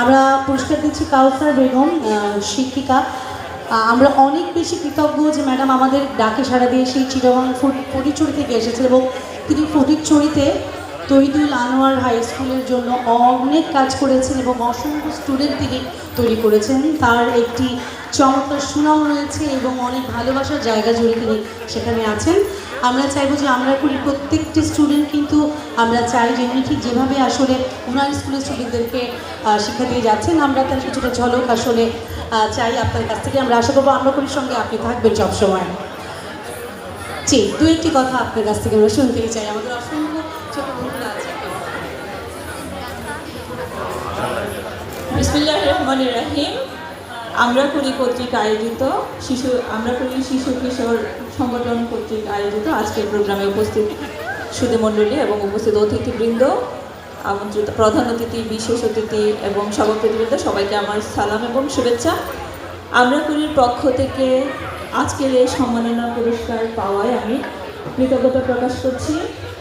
আমরা পুরস্কার দিচ্ছি কাউসার বেগম শিক্ষিকা। আমরা অনেক বেশি কৃতজ্ঞ যে ম্যাডাম আমাদের ডাকে সারা দিয়ে সেই চিরবং ফটিকচুরি থেকে এসেছেন এবং তিনি ফটিকচুরিতে তহিদুল আনোয়ার হাই স্কুলের জন্য অনেক কাজ করেছেন এবং অসংখ্য স্টুডেন্ট তিনি তৈরি করেছেন। তার একটি চমৎকার সুনাম রয়েছে এবং অনেক ভালোবাসার জায়গা জুড়ে তিনি সেখানে আছেন। আমরা চাইব যে আমরা করি, প্রত্যেকটি স্টুডেন্ট কিন্তু আমরা চাই যে উনি ঠিক যেভাবে আসলে ওনার স্কুলের স্টুডেন্টদেরকে শিক্ষা দিয়ে যাচ্ছেন। আমরা তার কিছুটা ঝলক আসলে চাই আপনার কাছ থেকে। আমরা আশা করব আমরা করি সঙ্গে আপনি থাকবেন সবসময়। জি, দু একটি কথা আপনার কাছ থেকে আমরা শুনতেই চাই। আমাদের অসংখ্য আছে। আমরা করি কর্তৃক আয়োজিত। শিশু, আমরা করি শিশু কিশোর সংগঠন কর্তৃক আয়োজিত আজকের প্রোগ্রামে উপস্থিত সুদী মণ্ডলী এবং উপস্থিত অতিথিবৃন্দ, আমন্ত্রিত প্রধান অতিথি, বিশেষ অতিথি এবং সভাপতিবৃন্দ, সবাইকে আমার সালাম এবং শুভেচ্ছা। আমরা করির পক্ষ থেকে আজকের এই সম্মাননা পুরস্কার পাওয়ায় আমি কৃতজ্ঞতা প্রকাশ করছি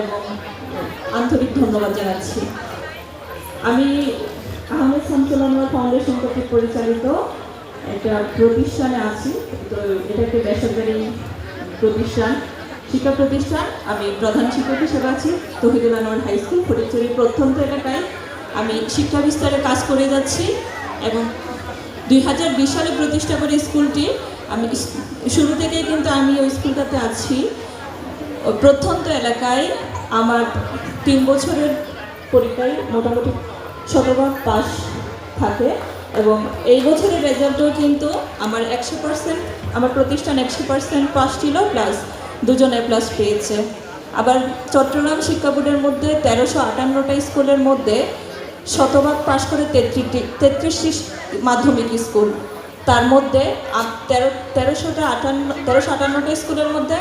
এবং আন্তরিক ধন্যবাদ জানাচ্ছি। আমি আহমেদ শামসুল আনোয়ার ফাউন্ডেশন কর্তৃক পরিচালিত একটা প্রতিষ্ঠানে আছি, তো এটা একটি বেসরকারি প্রতিষ্ঠান, শিক্ষা প্রতিষ্ঠান, আমি প্রধান শিক্ষক হিসেবে আছি, তহিদুল আনোয়ার হাই স্কুল ফটিকচুরির প্রত্যন্ত এলাকায়। আমি শিক্ষা বিস্তারে কাজ করে যাচ্ছি এবং দুই হাজার বিশ সালে প্রতিষ্ঠা করে স্কুলটি, আমি শুরু থেকেই কিন্তু আমি ওই স্কুলটাতে আছি। প্রত্যন্ত এলাকায় আমার তিন বছরের পরীক্ষায় মোটামুটি শতভাগ পাস থাকে। এবং এই বছরের রেজাল্টও কিন্তু আমার একশো পার্সেন্ট আমার প্রতিষ্ঠান একশো পার্সেন্ট পাস ছিল প্লাস দুজনে প্লাস পেয়েছে। আবার চট্টগ্রাম শিক্ষা বোর্ডের মধ্যে তেরোশো আটান্নটা স্কুলের মধ্যে শতভাগ পাশ করে তেত্রিশটি তেত্রিশটি মাধ্যমিক স্কুল। তার মধ্যে তেরো, তেরোশোটা আটান্ন, তেরোশো আটান্নটা স্কুলের মধ্যে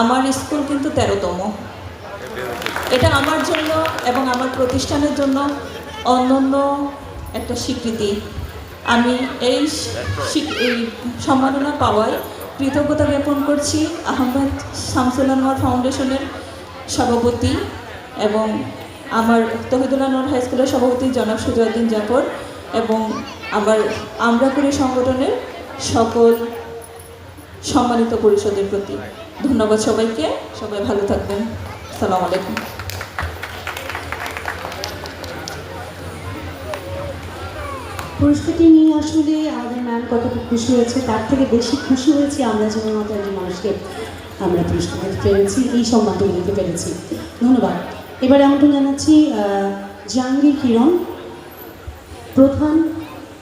আমার স্কুল কিন্তু তেরোতম। এটা আমার জন্য এবং আমার প্রতিষ্ঠানের জন্য অনন্য একটা স্বীকৃতি। আমি এই এই সম্মাননা পাওয়ায় কৃতজ্ঞতা জ্ঞাপন করছি আহমেদ শামসুল আনোয়ার ফাউন্ডেশনের সভাপতি এবং আমার তহিদুল আনোয়ার হাই স্কুলের সভাপতি জনাব সুজয়দ্দিন জাফর এবং আমার আমরা করি সংগঠনের সকল সম্মানিত পরিষদের প্রতি ধন্যবাদ সবাইকে। সবাই ভালো থাকবেন। সালাম আলাইকুম। পুরস্কারটি নিয়ে আসলে আমাদের ম্যাম কতটা খুশি হয়েছে, তার থেকে বেশি খুশি হয়েছি আমরা যেমন মতো একজন মানুষকে আমরা পুরস্কার দিতে পেরেছি, এই সম্মানটুকু দিতে পেরেছি। ধন্যবাদ। এবারে আমন্ত্রণ জানাচ্ছি জাহাঙ্গীর কিরণ, প্রধান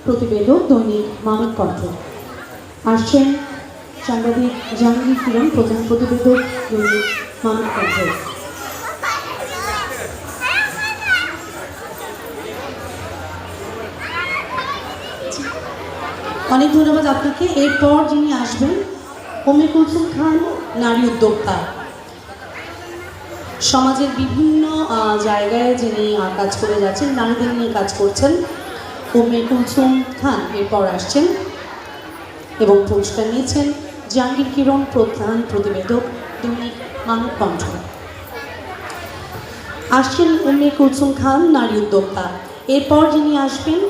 প্রতিবেদক দৈনিক মানব কণ্ঠ। আসছেন সাংবাদিক জাহাঙ্গীর কিরণ, প্রধান প্রতিবেদক দৈনিক মানব কণ্ঠ। অনেক ধন্যবাদ আপনাকে। এরপর যিনি আসবেন ওমে কুলসুম খান, নারী উদ্যোক্তা। সমাজের বিভিন্ন জায়গায় যিনি কাজ করে যাচ্ছেন, নারীদের নিয়ে কাজ করছেন ওমে কুলসুম খান। এরপর আসছেন এবং পুরস্কার নিয়েছেন জাহাঙ্গীর কিরণ, প্রধান প্রতিবেদক দৈনিক মানব কণ্ঠ আসছেন উম্মে কুলসুম খান, নারী উদ্যোক্তা। এরপর যিনি আসবেন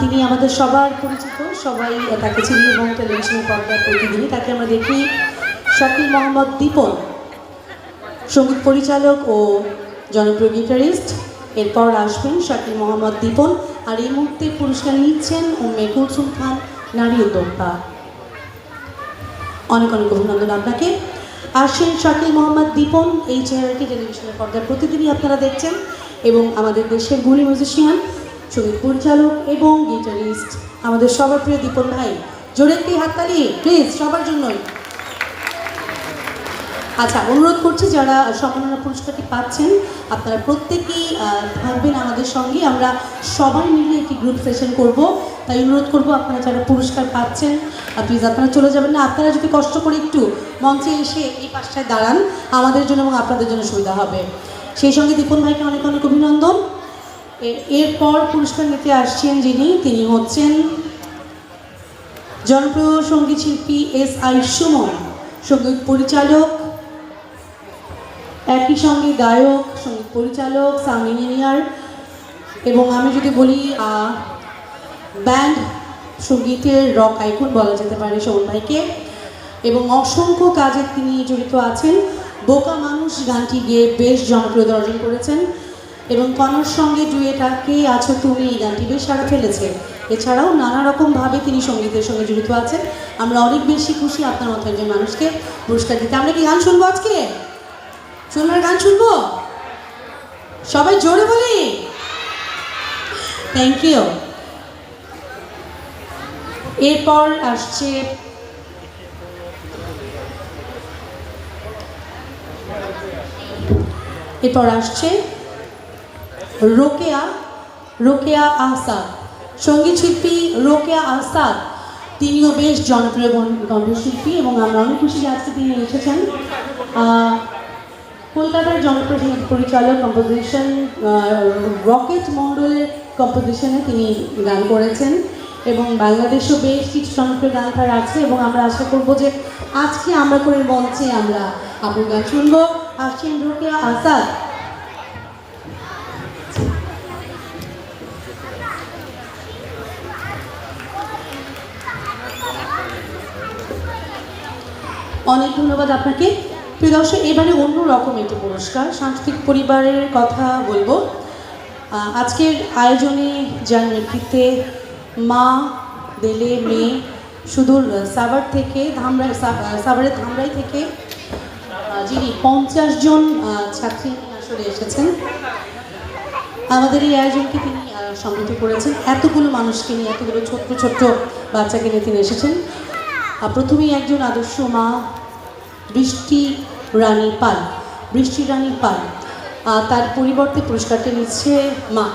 তিনি আমাদের সবার পরিচিত, সবাই তাকে চিনি এবং টেলিভিশনের পর্দায় প্রতিদিনই তাকে আমরা দেখি। শাকিল মোহাম্মদ দীপন, সংগীত পরিচালক ও জনপ্রিয় গিটারিস্ট। এরপর আসবেন শাকিল মোহাম্মদ দীপন আর এই মুহূর্তে পুরস্কার নিচ্ছেন উম্মে কুলসুম খান, নারী উদ্যোক্তা অনেক অনেক অভিনন্দন আপনাকে। আসছেন শাকিল মোহাম্মদ দীপন, এই চেহারাটি টেলিভিশনের পর্দায় প্রতিদিনই আপনারা দেখছেন এবং আমাদের দেশের গুণী মিউজিশিয়ান সংগীত পরিচালক এবং গিটারিস্ট। আমাদের সবার প্রিয় দীপন ভাই, জোরে একটি হাততালি প্লিজ সবার জন্যই। আচ্ছা অনুরোধ করছি যারা সম্মাননা পুরস্কারটি পাচ্ছেন, আপনারা প্রত্যেকেই থাকবেন আমাদের সঙ্গে। আমরা সবাই মিলে একটি গ্রুপ সেশন করব। তাই অনুরোধ করব আপনারা যারা পুরস্কার পাচ্ছেন প্লিজ আপনারা চলে যাবেন না। আপনারা যদি কষ্ট করে একটু মঞ্চে এসে এই পাশটায় দাঁড়ান, আমাদের জন্য এবং আপনাদের জন্য সুবিধা হবে। সেই সঙ্গে দীপন ভাইকে অনেক অনেক অভিনন্দন। এরপর পুরস্কার নিতে আসছেন যিনি, তিনি হচ্ছেন জনপ্রিয় সংগীত শিল্পী এস আই সুমন, সংগীত পরিচালক, একই সঙ্গে গায়ক, সংগীত পরিচালক, সাউন্ড ইঞ্জিনিয়ার এবং আমি যদি বলি ব্যান্ড সঙ্গীতের রক আইকন বলা যেতে পারে শোভন ভাইকে এবং অসংখ্য কাজে তিনি জড়িত আছেন। বোকা মানুষ গানটি গেয়ে বেশ জনপ্রিয়তা অর্জন করেছেন। এবং কনর সঙ্গে ডুয়েটা কে আছো তুমি এই গানটি বেশ সারা ফেলেছে। এছাড়াও নানা রকমভাবে তিনি সঙ্গীতের সঙ্গে জড়িত আছেন। আমরা অনেক বেশি খুশি আপনার মতো একজন মানুষকে পুরস্কার দিতে। আমরা কি গান শুনব আজকে? শুনবার গান শুনব? সবাই জোরে বলি। থ্যাংক ইউ এরপর আসছে এরপর আসছে রোকেয়া রোকেয়া আহসাদ সংগীত শিল্পী রোকেয়া আহসাদ তিনিও বেশ জনপ্রিয় কণ্ঠশিল্পী এবং আমরা অনেক খুশি যে আজকে তিনি এসেছেন। কলকাতার জনপ্রিয় পরিচালক কম্পোজিশন রকেট মণ্ডলের কম্পোজিশনে তিনি গান করেছেন এবং বাংলাদেশেও বেশ কিছু জনপ্রিয় গান তার আছে এবং আমরা আশা করব যে আজকে আমরা করে মঞ্চে আমরা আপনার গান শুনব। আসছেন রোকেয়া আসাদ অনেক ধন্যবাদ আপনাকে। প্রিয় দর্শক এবারে অন্য রকম একটি পুরস্কার সাংস্কৃতিক পরিবারের কথা বলব। আজকের আয়োজনে যার নেতৃত্বে মা দেলে মেয়ে সুদূর সাভার থেকে আহ, সাভারের ধামরাই থেকে যিনি পঞ্চাশ জন ছাত্রী আসলে এসেছেন। আমাদের এই আয়োজনকে তিনি সমৃদ্ধ করেছেন। এতগুলো মানুষকে নিয়ে এতগুলো ছোট্ট ছোট্ট বাচ্চাকে নিয়ে তিনি এসেছেন। প্রথমেই একজন আদর্শ মা, বৃষ্টি রানী পাল, বৃষ্টি রানী পাল তার পরিবর্তে পুরস্কারটি নিচ্ছে মা।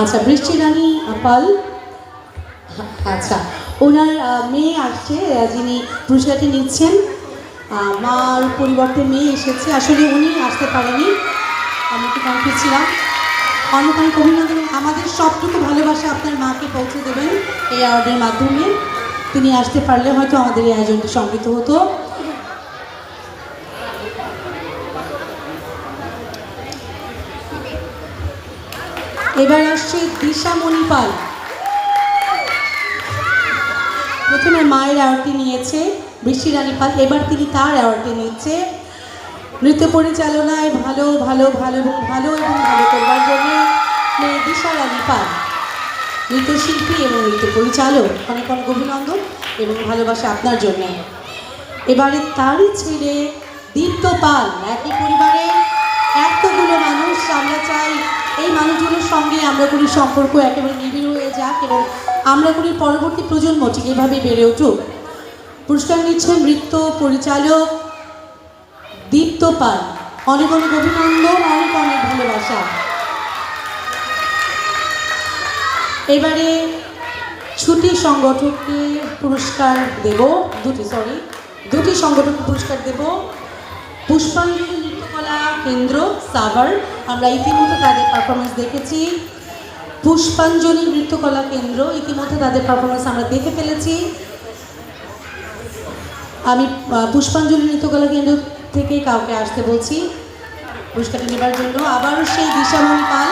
আচ্ছা বৃষ্টি রানী পাল আচ্ছা ওনার মেয়ে আসছে যিনি পুরস্কারটি নিচ্ছেন। মার পরিবর্তে মেয়ে এসেছে। আসলে উনি আসতে পারেনি। আমি একটু কনফিউজ ছিলাম। অনেক অভিনন্দন। আমাদের সবটুকু ভালোবাসা আপনার মাকে পৌঁছে দেবেন এই অ্যাওয়ার্ডের মাধ্যমে। তিনি আসতে পারলে হয়তো আমাদের এই আয়োজনটি সমৃদ্ধ হতো। এবার আসছে দিশামণি মণিপাল প্রথমে মায়ের অ্যাওয়ার্ডটি নিয়েছে বৃষ্টি রানী পাল। এবার তিনি তার অ্যাওয়ার্ডটি নিচ্ছে। নৃত্য পরিচালনায় ভালো ভালো ভালো এবং ভালো এবং ভালো করবার জন্য মেয়ে দিশা রানী পাল। নৃত্যশিল্পী এবং নৃত্য পরিচালক, অনেক অনেক অভিনন্দন এবং ভালোবাসা আপনার জন্য। এবারে তারই ছেলে দীপ্ত পাল। একই পরিবারে এতগুলো মানুষ, আমরা চাই এই মানুষগুলোর সঙ্গে আমরা করি সম্পর্ক একেবারে নিবিড় হয়ে যাক এবং আমরা করি পরবর্তী প্রজন্ম ঠিক এভাবে বেড়ে উঠুক। পুরস্কার নিচ্ছেন নৃত্য পরিচালক দীপ্ত পাল অনেক অনেক অভিনন্দন অনেক অনেক ভালোবাসা। এবারে ছুটি সংগঠককে পুরস্কার দেব, দুটি সরি দুটি সংগঠককে পুরস্কার দেব। পুষ্পাঞ্জলি নৃত্যকলা কেন্দ্র, সাভার, আমরা ইতিমধ্যে তাদের পারফরমেন্স দেখেছি। পুষ্পাঞ্জলি নৃত্যকলা কেন্দ্র, ইতিমধ্যে তাদের পারফরমেন্স আমরা দেখে ফেলেছি। আমি পুষ্পাঞ্জলি নৃত্যকলা কেন্দ্র থেকে কাউকে আসতে বলছি। পুরস্কারটি নেবার জন্য। আবারও সেই দিশামণি পাল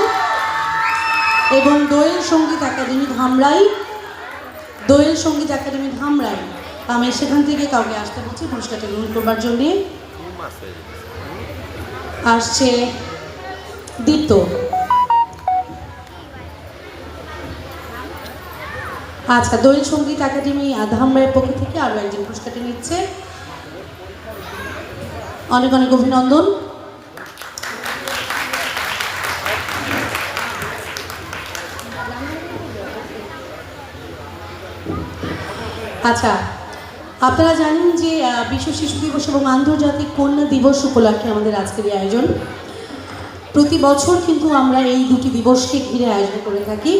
এবং দোয়েল সংগীত একাডেমি ধামরাই। দোয়েল সংগীত একাডেমি ধামরাই। আমি সেখান থেকে কাউকে আসতে বলছি পুরস্কারটা গ্রহণ করবার জন্যে। আসছে দীপ্ত। আচ্ছা দোয়েল সংগীত একাডেমি ধামরাইয়ের পক্ষ থেকে আরও একজন পুরস্কারটি নিচ্ছে। অনেক অনেক অভিনন্দন। আচ্ছা আপনারা জানেন যে বিশ্ব শিশু দিবস এবং আন্তর্জাতিক কন্যা দিবস উপলক্ষে আমাদের আজকের এই আয়োজন। প্রতি বছর কিন্তু আমরা এই দুটি দিবসকে ঘিরে আয়োজন করে থাকি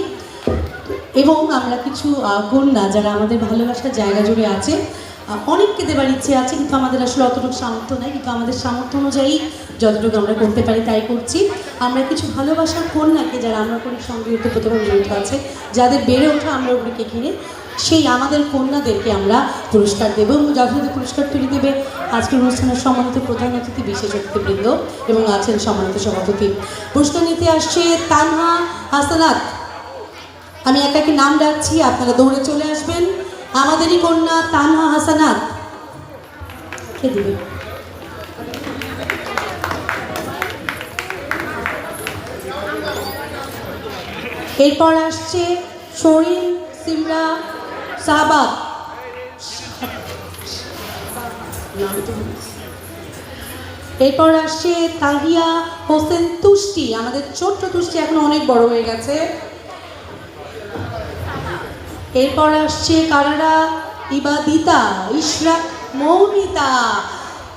এবং আমরা কিছু কন্যা যারা আমাদের ভালোবাসার জায়গা জুড়ে আছে অনেককে দেবার ইচ্ছে আছে, কিন্তু আমাদের আসলে অতটুকু সামর্থ্য নেই, কিন্তু আমাদের সামর্থ্য অনুযায়ী যতটুকু আমরা করতে পারি তাই করছি। আমরা কিছু ভালোবাসার কন্যাকে যারা আমরা করি, সংগৃহীত প্রতিভাবে জড়িত আছে, যাদের বেড়ে ওঠা আমরা ওগুলিকে ঘিরে, সেই আমাদের কন্যাদেরকে আমরা পুরস্কার দেবো এবং যথাযথ পুরস্কার তুলে দেবে আজকের অনুষ্ঠানের সম্মানিত প্রধান অতিথি বিশেষ অতিথিবৃন্দ এবং আছেন সম্মানিত সভাপতি। পুরস্কার নিতে আসছে তানহা হাসানাত। আমি একাকে নাম ডাকছি, আপনারা দৌড়ে চলে আসবেন। আমাদেরই কন্যা তানহা হাসানাত। এরপর আসছে শরীন সিমরা সাবাত এরপর আসছে তাহিয়া হোসেন তুষ্টি। আমাদের ছোট্ট তুষ্টি এখন অনেক বড় হয়ে গেছে। এরপর আসছে কানাডা, ইবাদিতা, ইশরাক, মৌমিতা।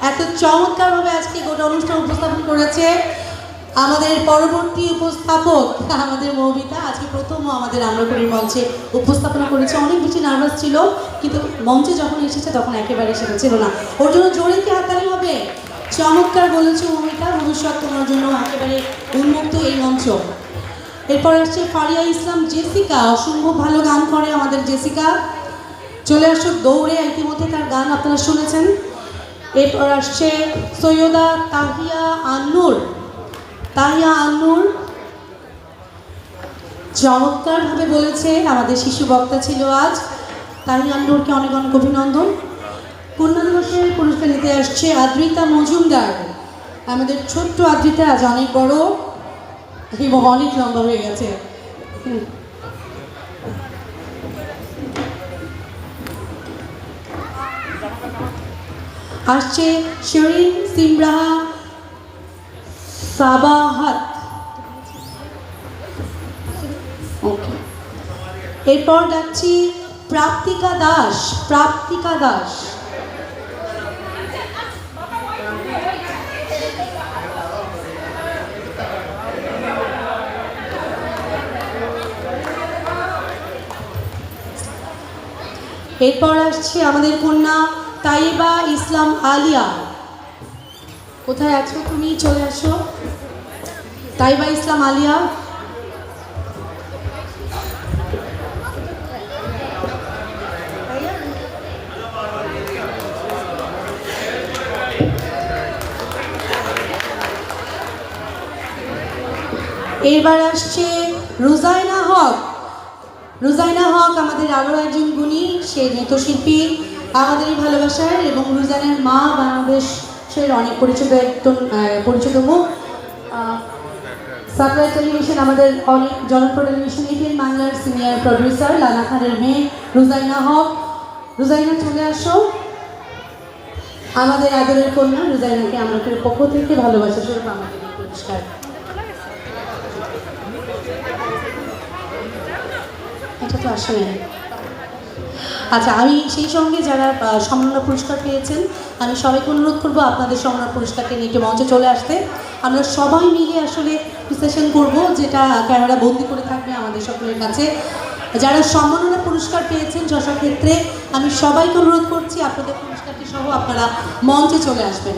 এত চমৎকারভাবে আজকে গোটা অনুষ্ঠান উপস্থাপন করেছে আমাদের পরবর্তী উপস্থাপক, আমাদের মৌমিতা। আজকে প্রথম আমাদের আম্রপুরীর মঞ্চে উপস্থাপনা করেছে। অনেক বেশি নার্ভাস ছিল, কিন্তু মঞ্চে যখন এসেছে তখন একেবারে ছিল না। ওর জন্য জোরে কি হাততালি হবে? চমৎকার বলেছে মৌমিতা। ভবিষ্যৎ তোমার জন্য একেবারে উন্মুক্ত এই মঞ্চ। এরপর আসছে ফারিয়া ইসলাম, জেসিকা। অসম্ভব ভালো গান করে আমাদের জেসিকা। চলে আসো দৌড়ে, ইতিমধ্যে তার গান আপনারা শুনেছেন। এরপর আসছে সৈয়দা তাহিয়া আন্নুর। তাহিয়া আন্নুর চমৎকারভাবে বলেছে, আমাদের শিশু বক্তা ছিল আজ। তাহিয়া আন্নুরকে অনেক অনেক অভিনন্দন। কন্যা দিবসের পুরস্কার নিতে আসছে আদ্রিতা মজুমদার। আমাদের ছোট্ট আদ্রিতা, আজ অনেক বড়। এবং অনেক লম্বা হয়ে গেছে। আসছে শরীন সিমরাহা সাবাহাত ওকে এরপর ডাকছি প্রাপ্তিকা দাস প্রাপ্তিকা দাস। এরপর আসছে আমাদের কন্যা তাইবা ইসলাম আলিয়া। কোথায় আছো তুমি? চলে আসো। তাইবা ইসলাম আলিয়া। এবার আসছে রুজাইনা হক। রুজাইনা হক আমাদের আরও একজন গুণী, সে নৃত্যশিল্পী। আমাদেরই ভালোবাসার এবং রুজাইনার মা বাংলাদেশের অনেক পরিচিত একজন পরিচিত মুখ। সাপ্লাই টেলিভিশন আমাদের অনেক জনপ্রিয় টেলিভিশন এটিএন বাংলার সিনিয়র প্রডিউসার লালা খানের মেয়ে রুজাইনা হক। রুজাইনা, চলে আসো। আমাদের আদরের কন্যা রুজাইনাকে আমাদের পক্ষ থেকে ভালোবাসা স্বরূপ আমাদের পুরস্কার। এটা তো আসলে আচ্ছা আমি সেই সঙ্গে যারা সম্মাননা পুরস্কার পেয়েছেন, আমি সবাইকে অনুরোধ করব আপনাদের সম্মাননা পুরস্কারকে নিয়ে মঞ্চে চলে আসতে। আমরা সবাই মিলে আসলে সেশন করব, যেটা ক্যামেরা বন্দি করে থাকবে আমাদের সকলের কাছে। যারা সম্মাননা পুরস্কার পেয়েছেন যশা ক্ষেত্রে, আমি সবাইকে অনুরোধ করছি আপনাদের পুরস্কারটি সহ আপনারা মঞ্চে চলে আসবেন।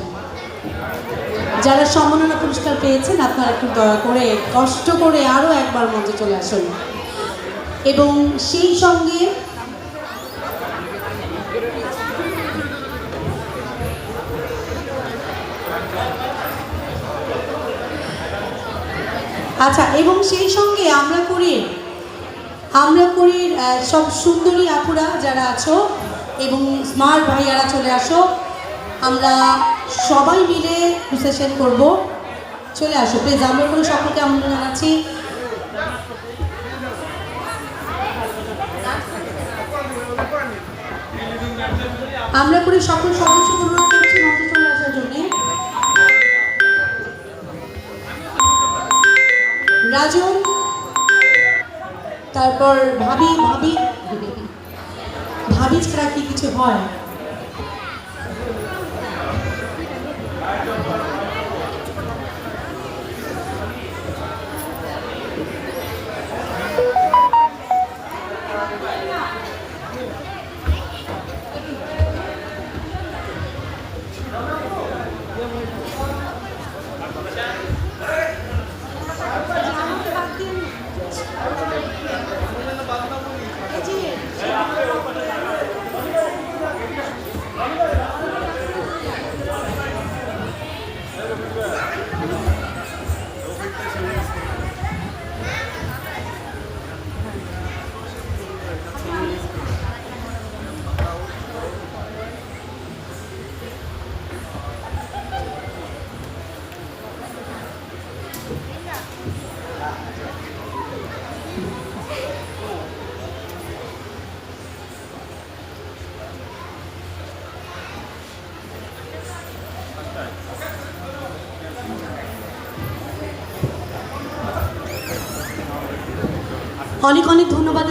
যারা সম্মাননা পুরস্কার পেয়েছেন, আপনারা একটু দয়া করে, কষ্ট করে আরও একবার মঞ্চে চলে আসুন। এবং সেই সঙ্গে আচ্ছা এবং সেই সঙ্গে আমরা করি আমরা করি সব সুন্দরী আপুরা যারা আছো এবং স্মার্ট ভাইয়ারা চলে আসো, আমরা সবাই মিলে সেশন করব। চলে আসো প্লিজ আমরা সকলকে আমন্ত্রণ জানাচ্ছি। আমরা করে সকল সদস্য আসার জন্য। রাজন, তারপর ভাবি ভাবি। ভাবি ছাড়া কি কিছু হয়? অনেক অনেক ধন্যবাদ।